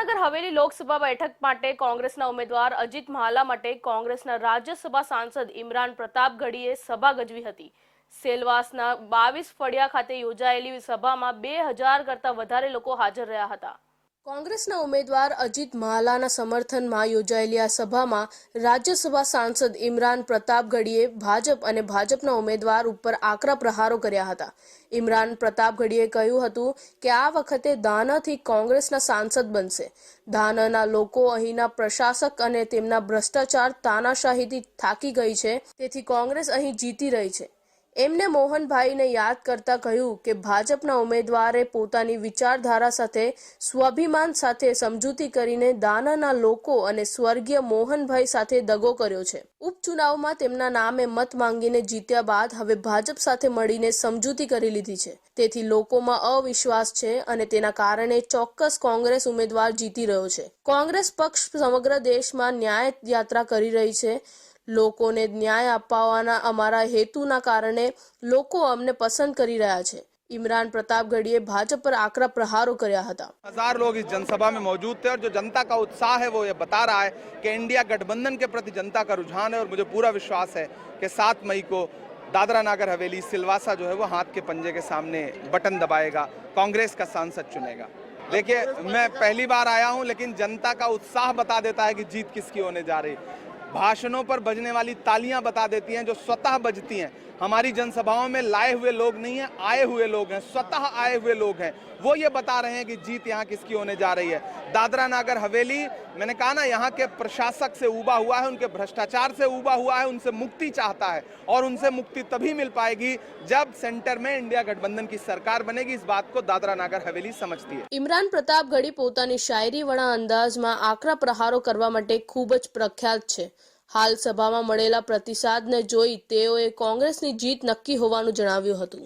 દાદરાનગર હવેલી લોકસભા બેઠક માટે કોંગ્રેસના ઉમેદવાર અજીત મહાલા માટે કોંગ્રેસના રાજ્યસભા સાંસદ ઇમરાન પ્રતાપ ગઢીએ સભા ગજવી હતી. સેલવાસના બાવીસ ફળિયા ખાતે યોજાયેલી સભામાં બે હજાર કરતા વધારે લોકો હાજર રહ્યા હતા. કોંગ્રેસના ઉમેદવાર અજીત મહાલાના સમર્થનમાં યોજાયેલી આ સભામાં રાજ્યસભા સાંસદ ઇમરાન પ્રતાપગઢીએ ભાજપ અને ભાજપના ઉમેદવાર ઉપર આકરા પ્રહારો કર્યા હતા. ઇમરાન પ્રતાપગઢીએ કહ્યું હતું કે આ વખતે દાનાથી કોંગ્રેસના સાંસદ બનશે. દાનાના લોકો અહીંના પ્રશાસક અને તેમના ભ્રષ્ટાચાર તાનાશાહીથી થાકી ગઈ છે. તેથી કોંગ્રેસ અહીં જીતી રહી છે. એમને મોહનભાઈને યાદ કરતા કહ્યું કે ભાજપના ઉમેદવારે પોતાની વિચારધારા સાથે, સ્વાભિમાન સાથે સમજૂતી કરીને દાનાના લોકો અને સ્વર્ગીય મોહનભાઈ સાથે દગો કર્યો છે. ઉપચુનાવમાં તેમના નામે મત માંગીને જીત્યા બાદ હવે ભાજપ સાથે મળીને સમજૂતી કરી લીધી છે. તેથી લોકોમાં અવિશ્વાસ છે અને તેના કારણે ચોક્કસ કોંગ્રેસ ઉમેદવાર જીતી રહ્યો છે. કોંગ્રેસ પક્ષ સમગ્ર દેશમાં ન્યાય યાત્રા કરી રહી છે. લોકોને ન્યાય અપાવવાના અમારા હેતુના કારણે લોકો અમને પસંદ કરી રહ્યા છે ઇમરાન પ્રતાપગઢીએ ભાજપ પર આકરા પ્રહારો કર્યા હતા हजार लोग इस जनसभा में मौजूद थे और जो जनता का उत्साह है वो ये बता रहा है कि इंडिया गठबंधन के प्रति जनता का रुझान है और मुझे पूरा विश्वास है कि सात मई को दादरा नागर हवेली सिलवासा जो है वो हाथ के पंजे के सामने बटन दबाएगा कांग्रेस का सांसद चुनेगा देखिए मैं पहली बार आया हूं लेकिन जनता का उत्साह बता देता है कि जीत किसकी होने जा रही भाषणों पर बजने वाली तालियाँ बता देती हैं, जो स्वतः बजती हैं। हमारी जनसभाओं में लाए हुए लोग नहीं हैं, आए हुए लोग हैं, स्वतः आए हुए लोग हैं। वो ये बता रहे हैं कि जीत यहाँ किसकी होने जा रही है। दादरा नागर हवेली मैंने कहा ना यहाँ के प्रशासक से उबा हुआ है उनके भ्रष्टाचार से उबा हुआ है उनसे मुक्ति चाहता है और उनसे मुक्ति तभी मिल पाएगी जब सेंटर में इंडिया गठबंधन की सरकार बनेगी इस बात को दादरा नागर हवेली समझती है ઇમરાન પ્રતાપગઢી પોતાની શાયરીવાળા અંદાજમાં આકરા પ્રહારો કરવા માટે ખૂબ જ પ્રખ્યાત છે હાલ સભામાં મળેલા પ્રતિસાદને જોઈ તેઓએ કોંગ્રેસની જીત નક્કી હોવાનું જણાવ્યું હતું